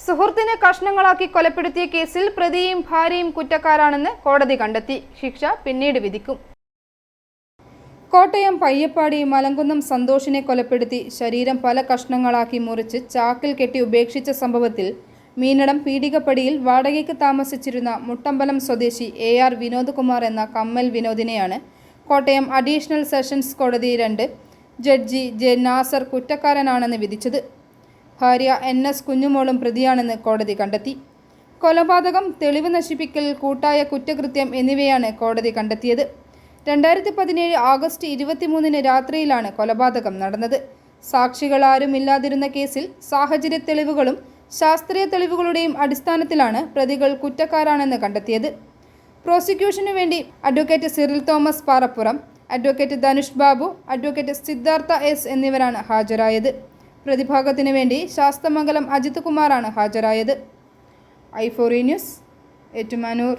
സുഹൃത്തിനെ കഷ്ണങ്ങളാക്കി കൊലപ്പെടുത്തിയ കേസിൽ പ്രതിയും ഭാര്യയും കുറ്റക്കാരാണെന്ന് കോടതി കണ്ടെത്തി. ശിക്ഷ പിന്നീട് വിധിക്കും. കോട്ടയം പയ്യപ്പാടി മലങ്കുന്നം സന്തോഷിനെ കൊലപ്പെടുത്തി ശരീരം പല കഷ്ണങ്ങളാക്കി മുറിച്ച് ചാക്കിൽ കെട്ടി ഉപേക്ഷിച്ച സംഭവത്തിൽ മീനടം പീടികപ്പടിയിൽ വാടകയ്ക്ക് താമസിച്ചിരുന്ന മുട്ടമ്പലം സ്വദേശി എ ആർ വിനോദ് കുമാർ എന്ന കമ്മൽ വിനോദിനെയാണ് കോട്ടയം അഡീഷണൽ സെഷൻസ് കോടതി രണ്ട് ജഡ്ജി ജെ നാസർ കുറ്റക്കാരനാണെന്ന് വിധിച്ചത്. ഭാര്യ എൻ എസ് കുഞ്ഞുമോളും പ്രതിയാണെന്ന് കോടതി കണ്ടെത്തി. കൊലപാതകം തെളിവ് നശിപ്പിക്കൽ കൂട്ടായ കുറ്റകൃത്യം എന്നിവയാണ് കോടതി കണ്ടെത്തിയത്. രണ്ടായിരത്തി പതിനേഴ് ആഗസ്റ്റ് ഇരുപത്തിമൂന്നിന് രാത്രിയിലാണ് കൊലപാതകം നടന്നത്. സാക്ഷികളാരും ഇല്ലാതിരുന്ന കേസിൽ സാഹചര്യ തെളിവുകളും ശാസ്ത്രീയ തെളിവുകളുടെയും അടിസ്ഥാനത്തിലാണ് പ്രതികൾ കുറ്റക്കാരാണെന്ന് കണ്ടെത്തിയത്. പ്രോസിക്യൂഷനു വേണ്ടി advocate Cyril Thomas Parappuram advocate Dhanush Babu advocate Siddhartha S എന്നിവരാണ് ഹാജരായത്. പ്രതിഭാഗത്തിനു വേണ്ടി ശാസ്തമംഗലം അജിത് കുമാറാണ് ഹാജരായത്. ഐ ഫോറി ന്യൂസ് ഏറ്റുമാനൂർ.